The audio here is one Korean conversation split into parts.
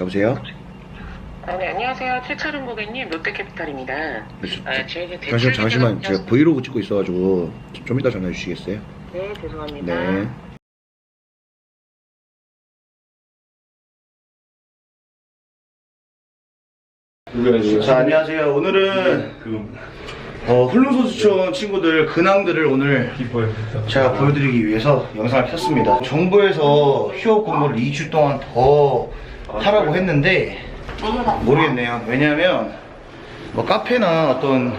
여보세요? 아, 네, 안녕하세요. 최철은 고객님, 롯데캐피탈입니다. 아, 저희가 대출 잠시만 제가 브이로그 찍고 있어가지고 좀- 좀 이따 전화해 주시겠어요? 네, 죄송합니다. 네. 자 안녕하세요. 오늘은 어, 훈련소수촌 친구들 근황들을 오늘 제가 보여드리기 위해서 영상을 켰습니다. 정부에서 휴업 근무를 2주 동안 더 하라고 했는데 모르겠네요. 왜냐하면 뭐 카페나 어떤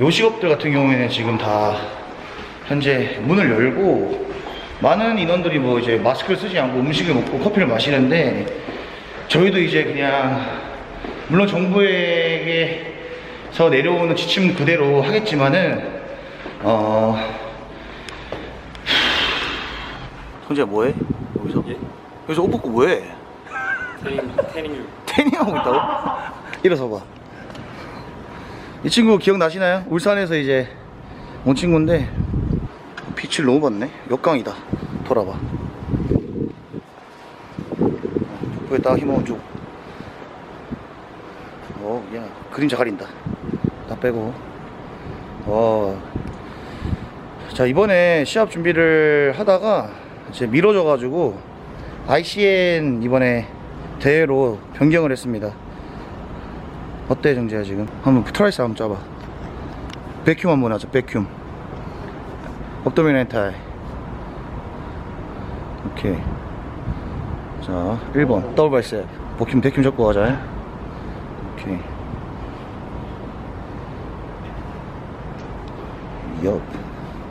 요식업들 같은 경우에는 지금 다 현재 문을 열고 많은 인원들이 뭐 이제 마스크를 쓰지 않고 음식을 먹고 커피를 마시는데 저희도 이제 그냥 물론 정부에게서 내려오는 지침 그대로 하겠지만은 어 형제야 뭐해? 여기서? 여기서 옷 벗고 뭐해? 태닝 태닝 태닝하고 있다고? 일어서 봐. 이 친구 기억나시나요? 울산에서 이제 온 친구인데 빛을 너무 봤네. 역광이다. 돌아봐. 족보에다가 힘을 쭉. 어, 야, 그림자 가린다. 다 빼고. 어. 자, 이번에 시합 준비를 하다가 이제 미뤄져가지고 ICN 이번에 대회로 변경을 했습니다. 어때 정재야 지금? 한번 트라이스 한번 짜봐. 백큐 한번 하자. 백큐. 업도미넨탈. 오케이. 자, 1번 더블 바이셉. 복큐 백큐 잡고 가자. 오케이. 옆.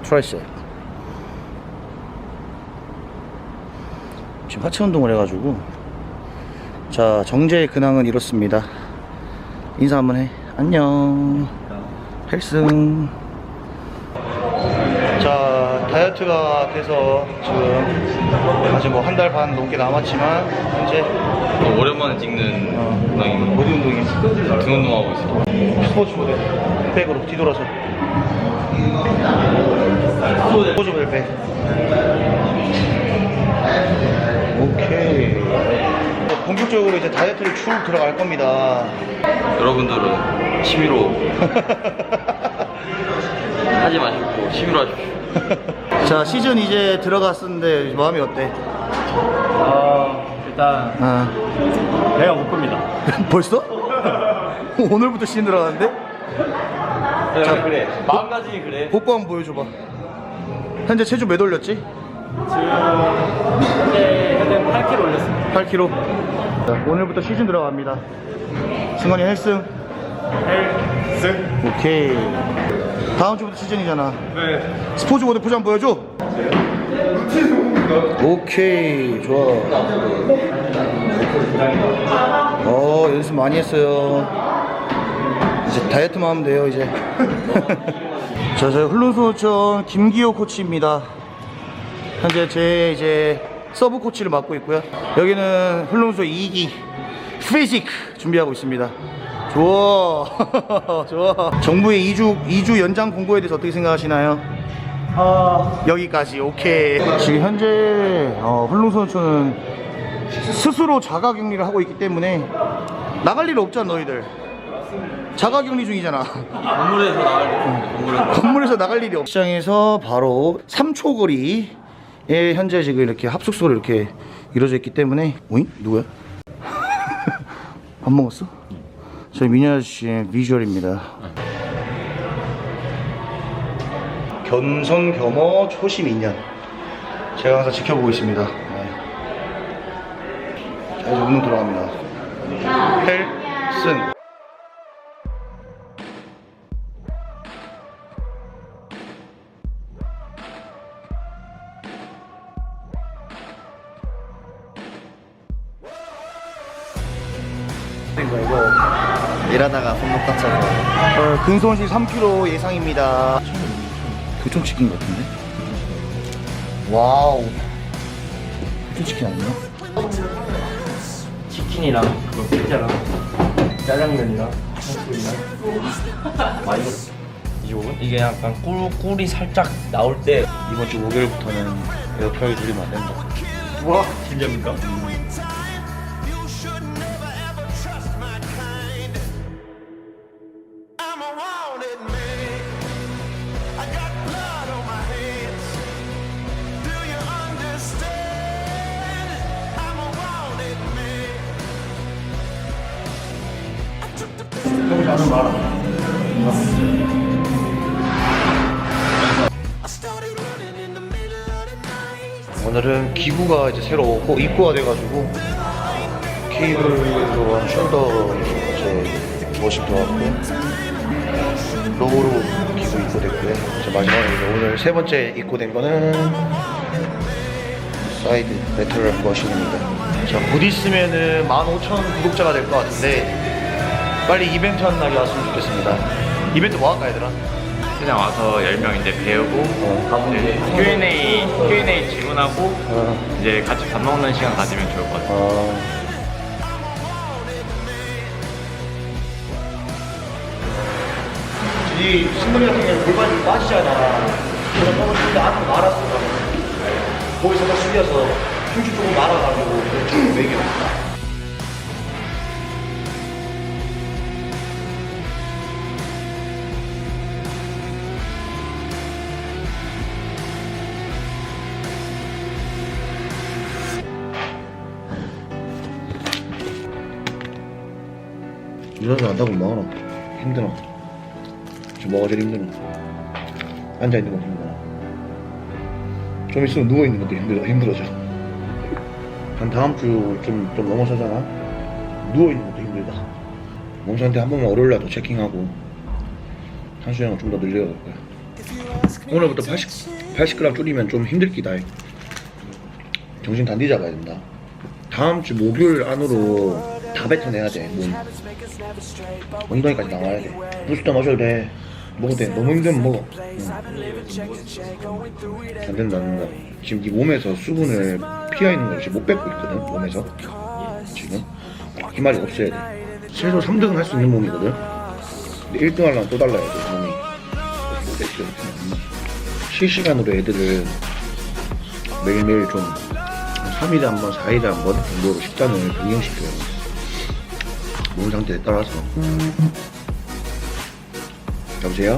트라이셉. 지금 하체 운동을 해가지고 자 정제의 근황은 이렇습니다 인사 한번 해 안녕 헬승 자 다이어트가 돼서 지금 아직 뭐 한 달 반 넘게 남았지만 현재 오랜만에 찍는 어, 운동입니다. 어디 운동이야? 등 운동하고 있어요. 스포츠 모델 백으로 뒤돌아서 스포츠 모델 백 오케이 본격적으로 이제 다이어트를 쭉 들어갈 겁니다 여러분들은 취미로 하지 마시고 취미로 하십시오. 자 시즌 이제 들어갔었는데 마음이 어때? 아 일단 아 배가 고픕니다. 벌써? 오늘부터 시즌 들어갔는데? 자 그래 마음가짐이 그래. 복부 한번 보여줘봐 현재 체중 몇 올렸지? 지금 현재 현재 8kg 올렸습니다. 8kg 자, 오늘부터 시즌 들어갑니다. 승관이 헬승 헬스. 오케이. 다음 주부터 시즌이잖아. 네. 스포츠 모델 포즈 한번 보여줘. 오케이 좋아. 어 연습 많이 했어요. 이제 다이어트만 하면 돼요 이제. 자 저희 훈련소촌 김기호 코치입니다. 현재 제 이제 서브 코치를 맡고 있고요. 여기는 훈련소 2기 피직 준비하고 있습니다. 좋아. 좋아. 정부의 2주 2주 연장 공고에 대해서 어떻게 생각하시나요? 아 여기까지. 오케이. 지금 현재 어, 훈련소는 스스로 자가 격리를 하고 있기 때문에 나갈 일 없잖아 너희들. 자가 격리 중이잖아. 건물에서 나갈 때 건물에서. 건물에서 나갈 일이 없 시장에서 바로 3초 거리 에 현재 지금 이렇게 합숙소로 이렇게 이루어져 있기 때문에 오잉? 누구야? 밥 먹었어? 저희 미녀 아저씨의 비주얼입니다 겸손겸허 초심 인연 제가 항상 지켜보고 있습니다 네. 자 이제 운동 들어갑니다 헬슨 하다가 손목 다쳐서 어, 근손실 3kg 예상입니다. 교촌치킨 같은데? 와우. 교촌치킨 아니야? 치킨이랑 그 피자랑 짜장면이랑 탕수육이랑 많이 먹었어. 25분? 이게 약간 꿀 꿀이 살짝 나올 때 이번 주 목요일부터는 에어프라이 줄이면 안 된다. 와 진짜입니까? 나는 말아. 오늘은 기구가 이제 새로 고- 입고가 돼가지고 케이블로 한 숄더 이제 머신 들어갔고 로고로 기구 입고됐고요. 이제 마지막으로 오늘 세 번째 입고된 거는 사이드 레터럴 머신입니다. 자, 곧 있으면은 15,000 구독자가 될 것 같은데 빨리 이벤트 하는 날이 왔으면 좋겠습니다. 이벤트 뭐 할까 얘들아? 그냥 와서 10명 이제 배우고 어, 이제 Q&A, Q&A 질문하고 어, 이제 같이 밥 먹는 시간 가지면 좋을 것 같아요. 어. 이 승근이 같은 경우는 골반이 좀 빠지잖아. 그런 거는 근데 안으로 말았어. 거기서 다 숙여서 흉추 조금 말아가지고 쭉 매겨. 일어나서 안다고 먹어라. 힘들어. 지금 뭐가 제일 힘들어. 앉아있는 거 힘들어. 좀 있으면 누워있는 것도 힘들어, 힘들어져. 한 다음 주 좀, 좀 넘어서잖아. 누워있는 것도 힘들다. 몸 상태 한 번만 월요일 날도 체킹하고, 탄수량을 좀 더 늘려갈 거야. 오늘부터 80, 80g 줄이면 좀 힘들기다. 해. 정신 단디 잡아야 된다. 다음 주 목요일 안으로 다 뱉어내야 돼, 몸. 엉덩이까지 나와야 돼. 부스터 마셔도 돼. 먹어도 돼. 너무 힘들면 먹어. 응. 안 된다, 안 된다. 지금 네 몸에서 수분을 피하 있는 걸 지금 못 뺏고 있거든, 몸에서. 지금. 이 말이 없어야 돼. 최소 3등은 할 수 있는 몸이거든. 근데 1등 하려면 또 달라야 돼, 몸이. 실시간으로 애들을 매일매일 좀 3일에 한 번, 4일에 한 번 정도로 식단을 변경시켜요. 몸 상태에 따라서. 여보세요?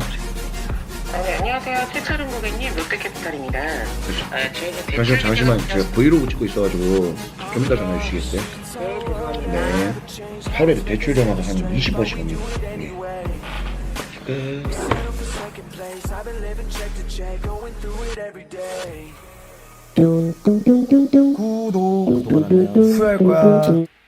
아, 네, 안녕하세요. 최철은 고객님, 롯데캐피탈입니다. 아, 저희는 잠시만, 대출 잠시만. 제가 브이로그 찍고 있어가지고 좀 이따 전화해 주시겠어요? 네. 하루에 대출 전화가 한 20번씩 옵니다. 네. 끝. 구독, 후회할 거야.